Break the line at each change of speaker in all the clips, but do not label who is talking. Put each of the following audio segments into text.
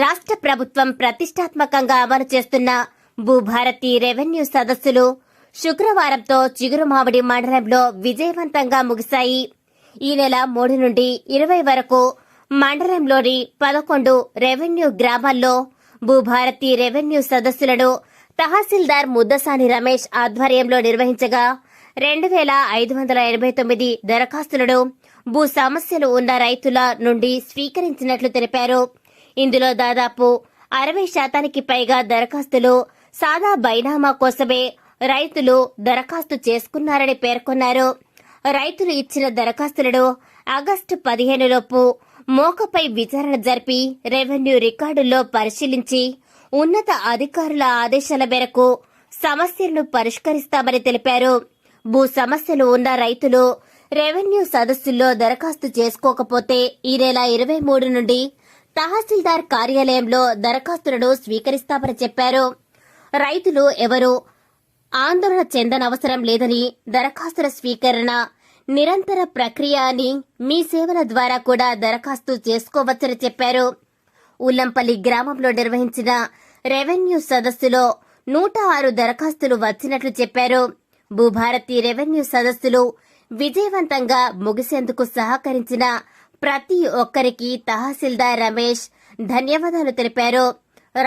రాష్ట్ర ప్రభుత్వం ప్రతిష్టాత్మకంగా అమలు చేస్తున్న భూభారతి రెవెన్యూ సదస్సులు శుక్రవారంతో చిగురుమామిడి మండలంలో విజయవంతంగా ముగిశాయి. ఈ నెల మూడు నుండి ఇరవై వరకు మండలంలోని పదకొండు రెవెన్యూ గ్రామాల్లో భూభారతి రెవెన్యూ సదస్సులను తహసీల్దార్ ముద్దసాని రమేష్ ఆధ్వర్యంలో నిర్వహించగా రెండు వేల ఐదు వందల ఎనభై తొమ్మిది దరఖాస్తులను భూ సమస్యలు ఉన్న రైతుల నుండి స్వీకరించినట్లు తెలిపారు. ఇందులో దాదాపు అరవై శాతానికి పైగా దరఖాస్తులు సాదా బైనామా కోసమే రైతులు దరఖాస్తు చేసుకున్నారని పేర్కొన్నారు. రైతులు ఇచ్చిన దరఖాస్తులను ఆగస్టు పదిహేనులోపు మోకపై విచారణ జరిపి రెవెన్యూ రికార్డుల్లో పరిశీలించి ఉన్నత అధికారుల ఆదేశాల మేరకు సమస్యలను పరిష్కరిస్తామని తెలిపారు. భూ సమస్యలు ఉన్న రైతులు రెవెన్యూ సదస్సుల్లో దరఖాస్తు చేసుకోకపోతే ఈ నెల ఇరవై మూడు నుండి తహసీల్దార్ కార్యాలయంలో దరఖాస్తులను స్వీకరిస్తామని చెప్పారు. రైతులు ఎవరు? ఆందోళన చెందనవసరం లేదని దరఖాస్తుల స్వీకరణ నిరంతర ప్రక్రియ అని మీ సేవల ద్వారా కూడా దరఖాస్తు చేసుకోవచ్చని చెప్పారు. ఉల్లంపల్లి గ్రామంలో నిర్వహించిన రెవెన్యూ సదస్సులో నూట ఆరు దరఖాస్తులు వచ్చినట్లు చెప్పారు. భూభారతి రెవెన్యూ సదస్సులు విజయవంతంగా ముగిసేందుకు సహకరించిన ప్రతి ఒక్కరికి తహసీల్దార్ రమేష్ ధన్యవాదాలు తెలిపారు.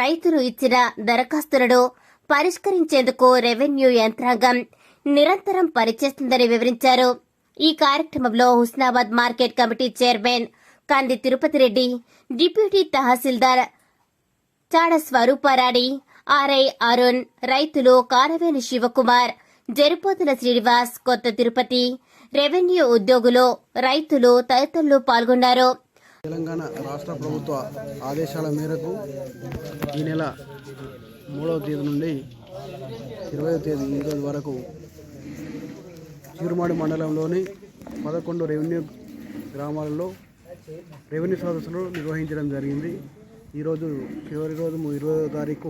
రైతులు ఇచ్చిన దరఖాస్తులను పరిష్కరించేందుకు రెవెన్యూ యంత్రాంగం నిరంతరం పనిచేస్తుందని వివరించారు. ఈ కార్యక్రమంలో Husnabad market committee chairman Kandi Tirupati Reddy deputy tahsildar Chada Swaruparani RI Arun రైతులు కారవేణి శివకుమార్ జరిపోతుల శ్రీనివాస్ కొత్త తిరుపతి రెవెన్యూ ఉద్యోగులు రైతులు తదితరులు పాల్గొన్నారు.
తెలంగాణ రాష్ట్ర ప్రభుత్వ ఆదేశాల మేరకు ఈ నెల మూడవ తేదీ నుండి ఇరవై తేదీ ఈ రోజు వరకు చీరుమాడి మండలంలోని పదకొండు రెవెన్యూ గ్రామాలలో రెవెన్యూ సదస్సులు నిర్వహించడం జరిగింది. ఈరోజు చివరి రోజు ఇరవై తారీఖు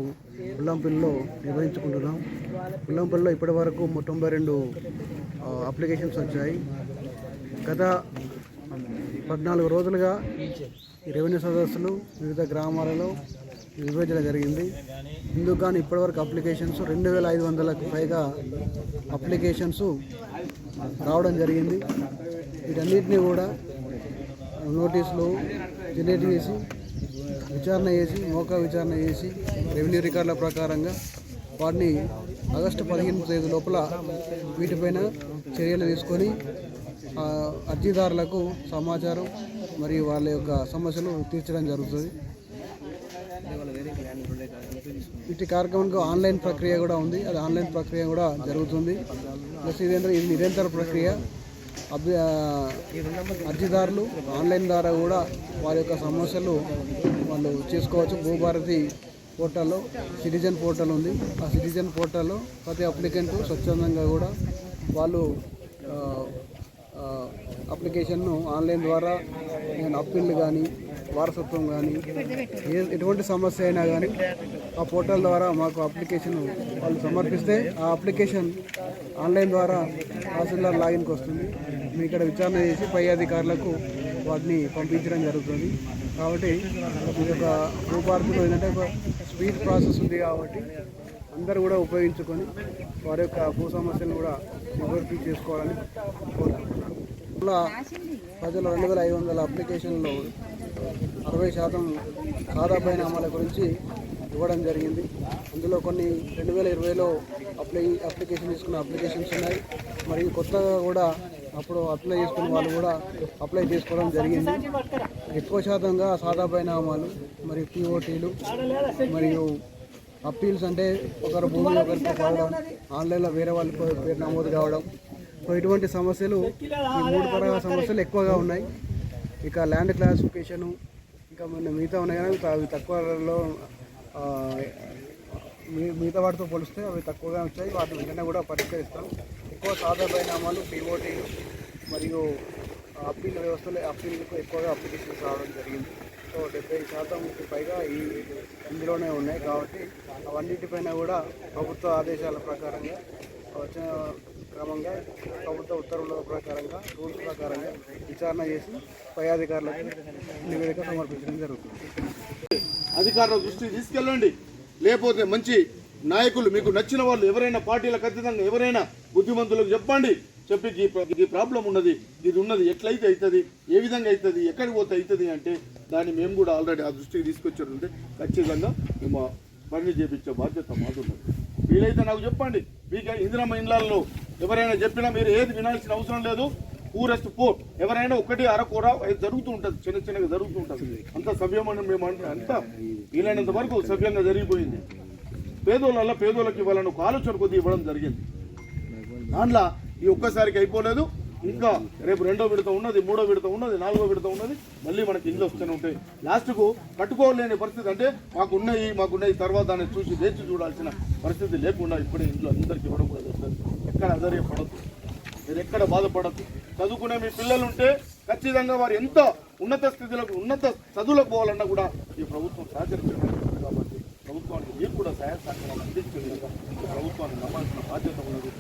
ఉల్లంపల్లిలో నిర్వహించుకుంటున్నాం. ఉల్లంపల్లిలో ఇప్పటి వరకు తొంభై రెండు అప్లికేషన్స్ వచ్చాయి. గత పద్నాలుగు రోజులుగా రెవెన్యూ సదస్సులు వివిధ గ్రామాలలో విభజన జరిగింది. ఇందుకు కానీ ఇప్పటివరకు అప్లికేషన్స్ రెండు వేల ఐదు వందలకు పైగా అప్లికేషన్స్ రావడం జరిగింది. వీటన్నిటిని కూడా నోటీసులు జనరేట్ చేసి విచారణ చేసి మోకా విచారణ చేసి రెవెన్యూ రికార్డుల ప్రకారంగా వాటిని ఆగస్టు పదిహేను తేదీ లోపల వీటిపైన చర్యలు తీసుకొని అర్జీదారులకు సమాచారం మరియు వాళ్ళ యొక్క సమస్యలు తీర్చడం జరుగుతుంది. ఇటు కార్యక్రమానికి ఆన్లైన్ ప్రక్రియ కూడా ఉంది. అది ఆన్లైన్ ప్రక్రియ కూడా జరుగుతుంది. ప్లస్ ఇదేంటే ఇది నిరంతర ప్రక్రియ. అభ్య అర్జీదారులు ఆన్లైన్ ద్వారా కూడా వారి యొక్క సమస్యలు వాళ్ళు చేసుకోవచ్చు. భూభారతి పోర్టల్లో సిటిజన్ పోర్టల్ ఉంది. ఆ సిటిజన్ పోర్టల్లో ప్రతి అప్లికెంట్ స్వచ్ఛందంగా కూడా వాళ్ళు అప్లికేషన్ను ఆన్లైన్ ద్వారా నేను అప్పీల్ కానీ వారసత్వం కానీ ఏ ఎటువంటి సమస్య అయినా కానీ ఆ పోర్టల్ ద్వారా మాకు అప్లికేషన్ వాళ్ళు సమర్పిస్తే ఆ అప్లికేషన్ ఆన్లైన్ ద్వారా తహసీల్దార్ లాగిన్కి వస్తుంది. మీ ఇక్కడ విచారణ చేసి పై అధికారులకు వాటిని పంపించడం జరుగుతుంది. కాబట్టి ఇది ఒక భూభారతిలో ఏంటంటే ఒక స్పీడ్ ప్రాసెస్ ఉంది కాబట్టి అందరూ కూడా ఉపయోగించుకొని వారి యొక్క భూ సమస్యలను కూడా నివర్తి చేసుకోవాలని కోరుకుంటున్నాను. ఇలా ప్రజలు రెండు వేల ఐదు వందల అప్లికేషన్లో అరవై శాతం ఖాతా పరిణామాల గురించి ఇవ్వడం జరిగింది. అందులో కొన్ని రెండు వేల ఇరవైలో అప్లై అప్లికేషన్ తీసుకున్న అప్లికేషన్స్ ఉన్నాయి. మరియు కొత్తగా కూడా అప్పుడు అప్లై చేసుకున్న వాళ్ళు కూడా అప్లై చేసుకోవడం జరిగింది. ఎక్కువ శాతంగా సాదా పరిణామాలు మరి పిఓటీలు మరియు అప్పీల్స్ అంటే ఒకరు భూమి ఒకరికి కావడం ఆన్లైన్లో వేరే వాళ్ళ పేరు నమోదు కావడం. సో ఇటువంటి సమస్యలు ఈ మూడు తరహా సమస్యలు ఎక్కువగా ఉన్నాయి. ఇక ల్యాండ్ క్లాసిఫికేషను ఇంకా మన మిగతా ఉన్నాయి కానీ అవి తక్కువలో మీ- మిగతా వాటితో పోలిస్తే అవి తక్కువగా వచ్చాయి. వాటి వెంటనే కూడా పరిష్కరిస్తాం. ఎక్కువ సాదా పరిణామాలు పీఓటీలు మరియు అప్పీల్ వ్యవస్థలో అప్పీల్కు ఎక్కువగా అప్లికేషన్స్ రావడం జరిగింది. సో డెబ్బై శాతంకి పైగా ఈ ఇందులోనే ఉన్నాయి కాబట్టి అవన్నిటిపైన కూడా ప్రభుత్వ ఆదేశాల ప్రకారంగా వచ్చిన క్రమంగా ప్రభుత్వ ఉత్తర్వుల ప్రకారంగా రూల్స్ ప్రకారంగా విచారణ చేసి పై అధికారులకు నివేదిక సమర్పించడం జరుగుతుంది.
అధికారుల దృష్టికి తీసుకెళ్ళండి. లేకపోతే మంచి నాయకులు మీకు నచ్చిన వాళ్ళు ఎవరైనా పార్టీల ఖచ్చితంగా ఎవరైనా బుద్ధిమంతులకు చెప్పండి. చెప్పి ఈ ప్రాబ్లం ఉన్నది ఇది ఉన్నది ఎట్లయితే అవుతుంది ఏ విధంగా అవుతుంది ఎక్కడికి పోతే అవుతుంది అంటే దాన్ని మేము కూడా ఆల్రెడీ ఆ దృష్టికి తీసుకొచ్చారంటే ఖచ్చితంగా మేము ఆ చేపించే బాధ్యత మాకున్నది వీలైతే నాకు చెప్పండి. మీకు ఇందిరమ్మ ఇండ్లలో ఎవరైనా చెప్పినా మీరు ఏది వినాల్సిన అవసరం లేదు. పూరెస్ట్ పోర్ ఎవరైనా ఒకటి అరకూర జరుగుతూ ఉంటుంది చిన్న చిన్నగా జరుగుతూ ఉంటుంది. అంత సభ్యమని మేము అంటే అంతా వీలైనంత వరకు సభ్యంగా జరిగిపోయింది. పేదోళ్ళ పేదోళ్ళకి ఇవ్వాలని ఒక ఆలోచన కొద్దిగా ఇవ్వడం జరిగింది. దాంట్లో ఈ ఒక్కసారికి అయిపోలేదు. ఇంకా రేపు రెండో విడత ఉన్నది మూడో విడత ఉన్నది నాలుగో విడత ఉన్నది మళ్ళీ మనకి ఇండ్లు వస్తూనే ఉంటాయి. లాస్ట్కు కట్టుకోలేని పరిస్థితి అంటే మాకు ఉన్నాయి మాకు తర్వాత దాన్ని చూసి వేచి చూడాల్సిన పరిస్థితి లేకుండా ఇప్పుడే ఇంట్లో అందరికీ ఇవ్వడం కూడా జరుగుతుంది ఎక్కడ అధైర్యపడద్దు మీరు ఎక్కడ బాధపడద్దు. చదువుకునే మీ పిల్లలు ఉంటే ఖచ్చితంగా వారు ఎంత ఉన్నత స్థితిలకు ఉన్నత చదువులకు పోవాలన్నా కూడా ఈ ప్రభుత్వం సహకరించడం కాబట్టి ప్రభుత్వానికి మీరు కూడా సహాయ సహకారాలు అందించే విధంగా ప్రభుత్వానికి ప్రభుత్వాన్ని నమ్మాల్సిన బాధ్యత ఉన్నది.